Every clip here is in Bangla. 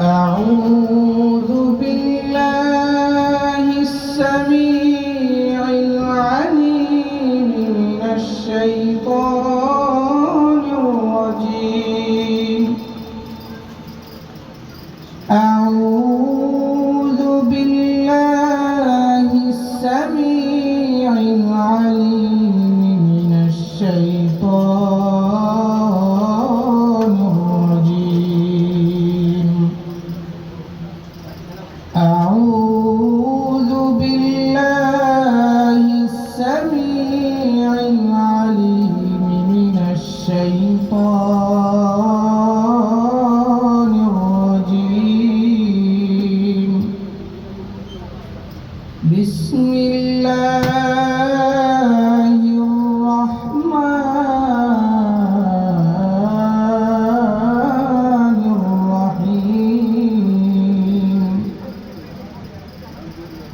أعوذ بالله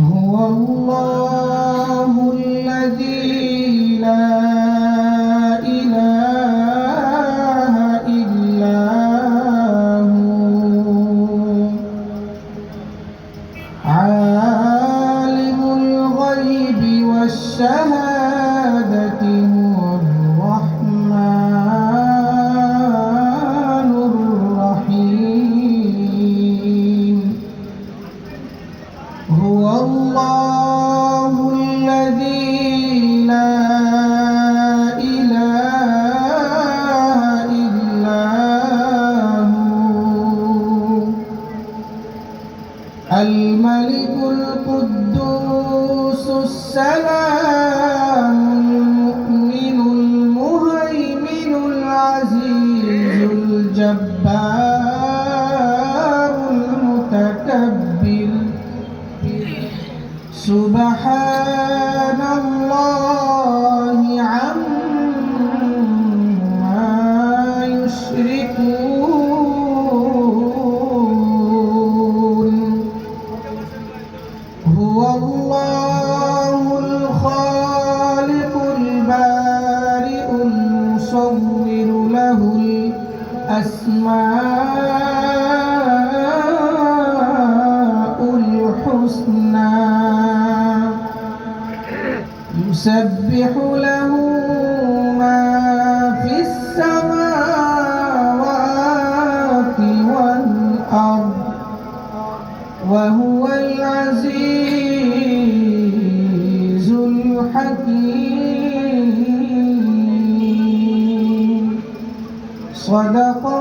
Oh Allah. صدق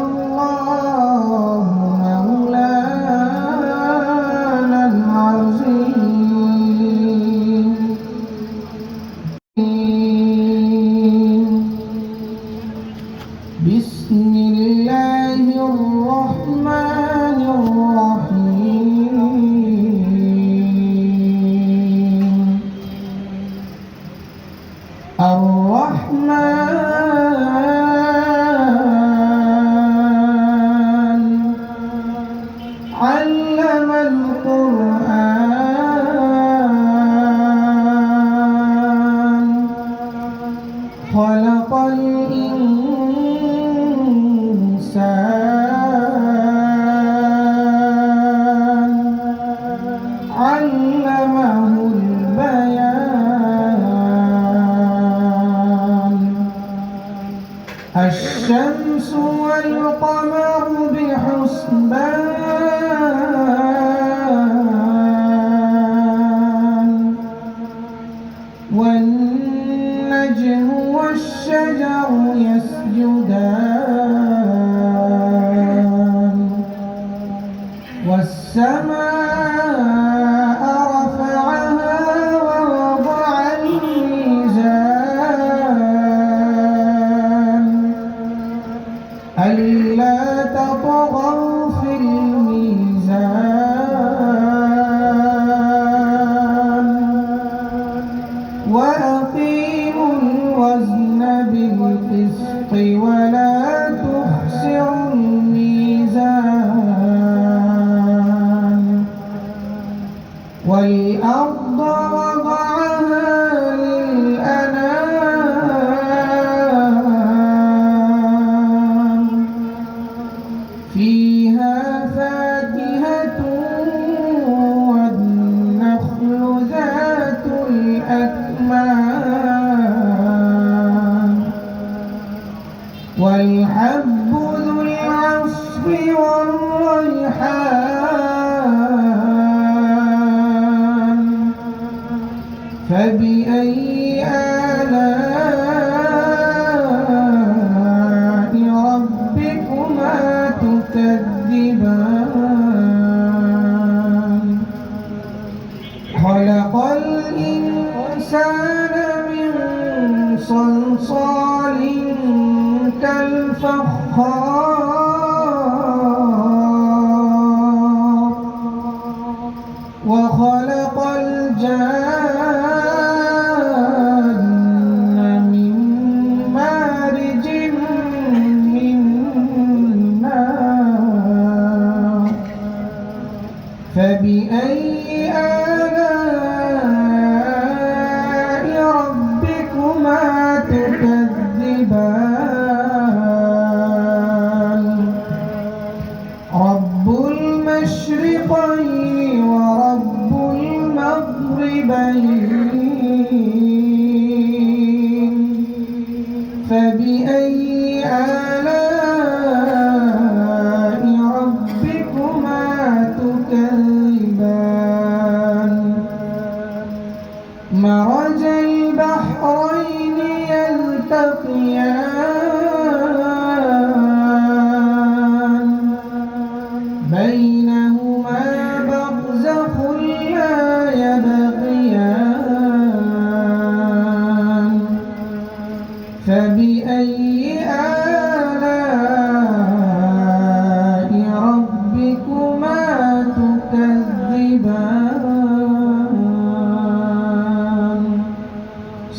والنجم والشجر يسجدان والسماء 难不消。فبأي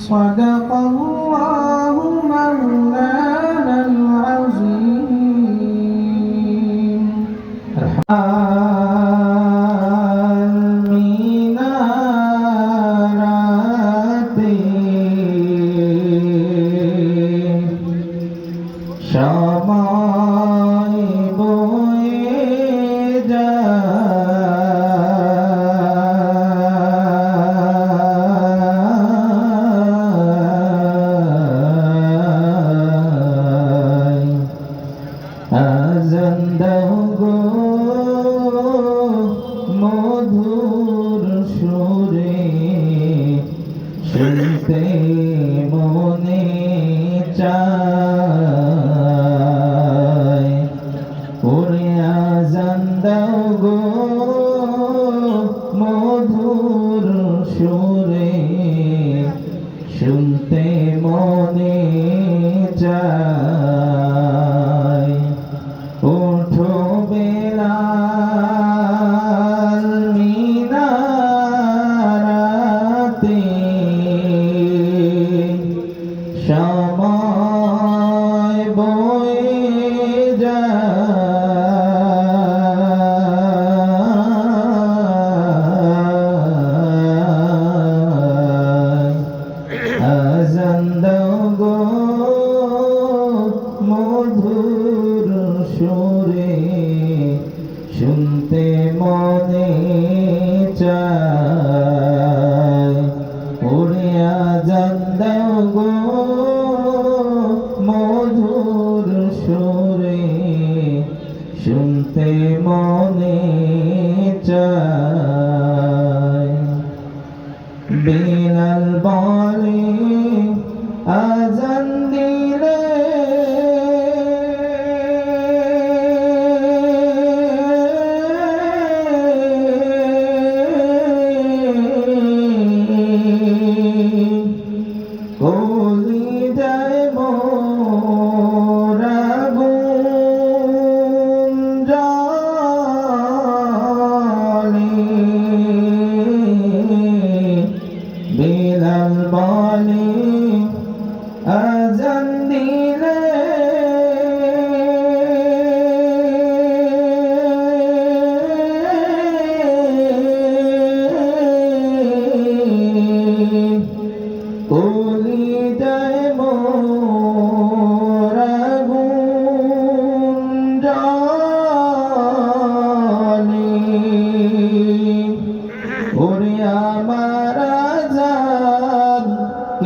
صدق আজান দাও গো মধুর সুরে শুনতে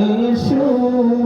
ইসু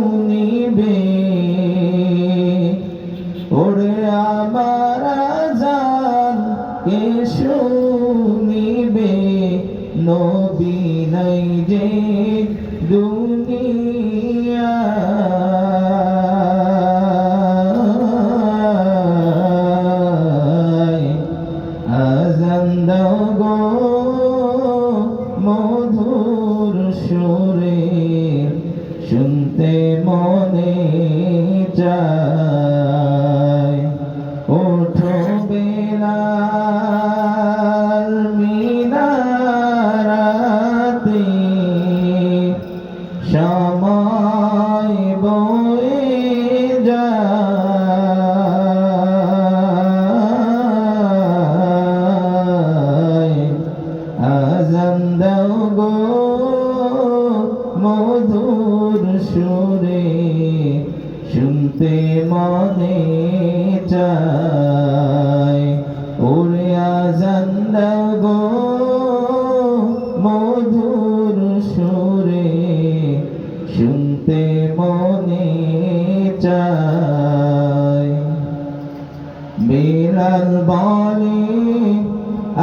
বাণী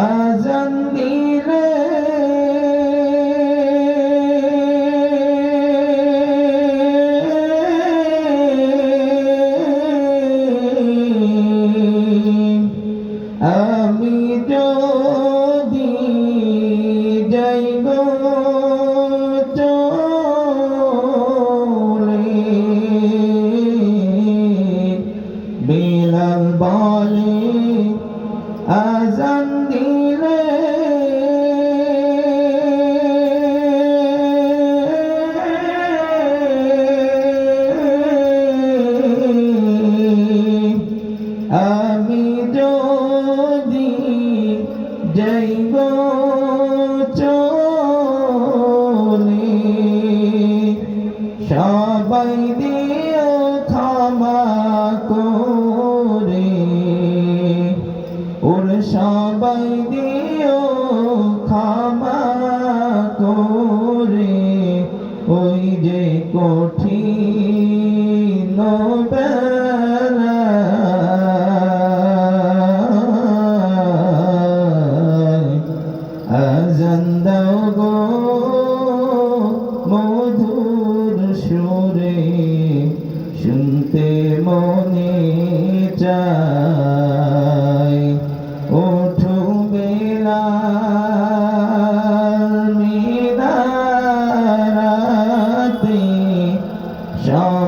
আজান দিলে। আমি যদি যাইব চলে বিলাল বলে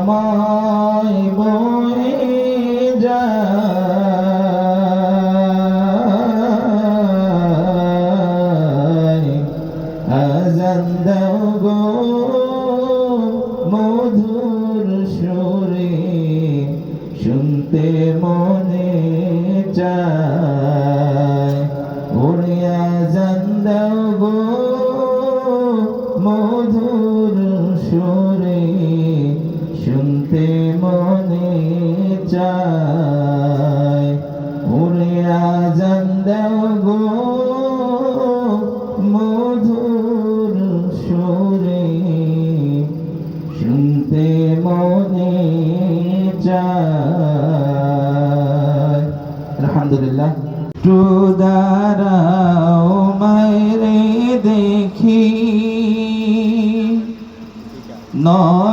আমার করে আজান দেও গো মধুর সুরে, শুনতে মনে চায়। আলহামদুলিল্লাহ। টু দাঁড়াও মায়ের দেখি। নয়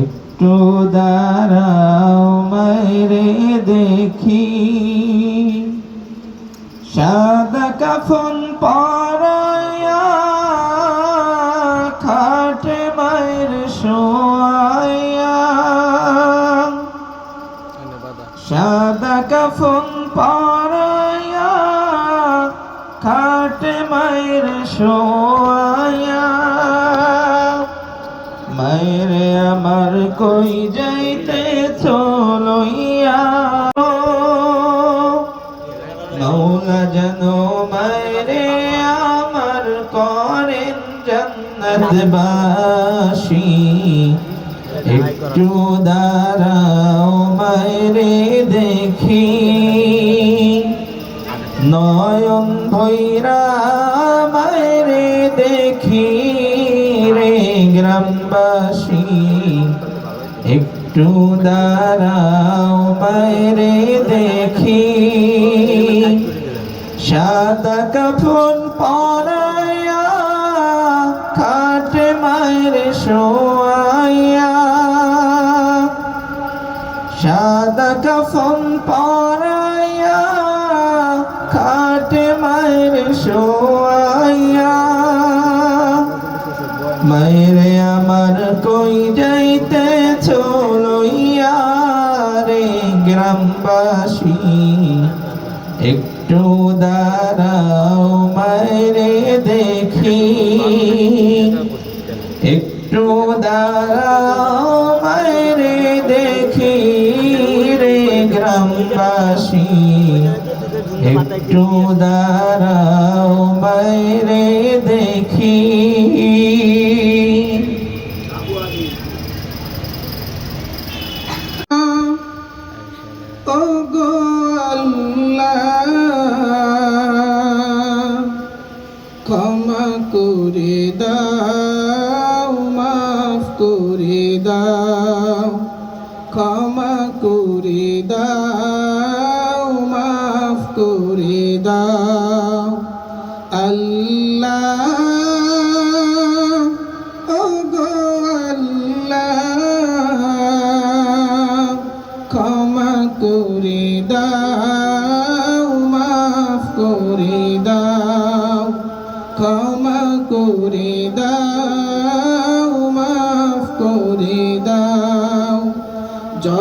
একটু দাঁড়াও মাইরে দেখি। সাদা কাফন পরাইয়া খাটে মায়ের শোয়াইয়া সাদা কাফন পরাইয়া খাটে মায়ের শোয়া জগৎবাসী একটু দাঁড়াও বাইরে দেখি। নয়ন ভৈরা বাইরে দেখি রে গ্রামবাসী, একটু দাঁড়াও বাইরে দেখি। সাদা কাপড় পা শোয়াইয়া সাদা কাফন পরাইয়া, খাটে মায়ের শোয়াইয়া মায়েরে আমার কই যাইতে চলইয়া রে গ্রামবাসী, একটু দাঁড়াও মায়েরে দেখি। একটু দাঁড়াও বাইরে দেখি।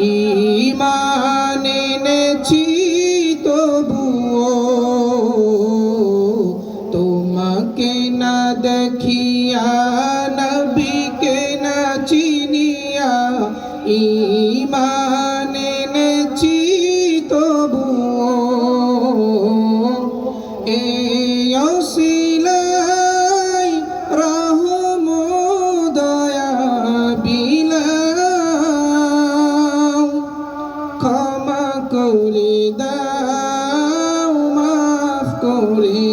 ইমান এনেছি। মাফ